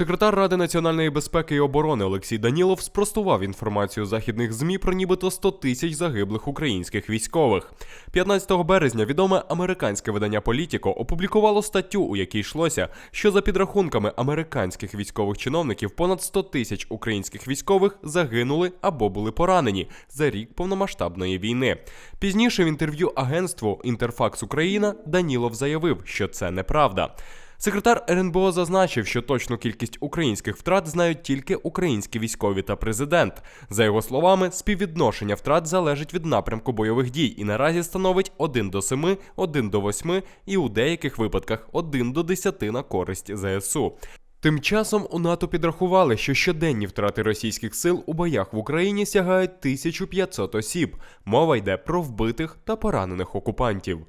Секретар Ради національної безпеки і оборони Олексій Данілов спростував інформацію західних змі про нібито 100 тисяч загиблих українських військових. 15 березня відоме американське видання Політіко опублікувало статтю, у якій йшлося, що за підрахунками американських військових чиновників понад 100 тисяч українських військових загинули або були поранені за рік повномасштабної війни. Пізніше в інтерв'ю агентству Інтерфакс Україна Данілов заявив, що це неправда. Секретар РНБО зазначив, що точну кількість українських втрат знають тільки українські військові та президент. За його словами, співвідношення втрат залежить від напрямку бойових дій і наразі становить 1 до 7, 1 до 8 і у деяких випадках 1 до 10 на користь ЗСУ. Тим часом у НАТО підрахували, що щоденні втрати російських сил у боях в Україні сягають 1500 осіб. Мова йде про вбитих та поранених окупантів.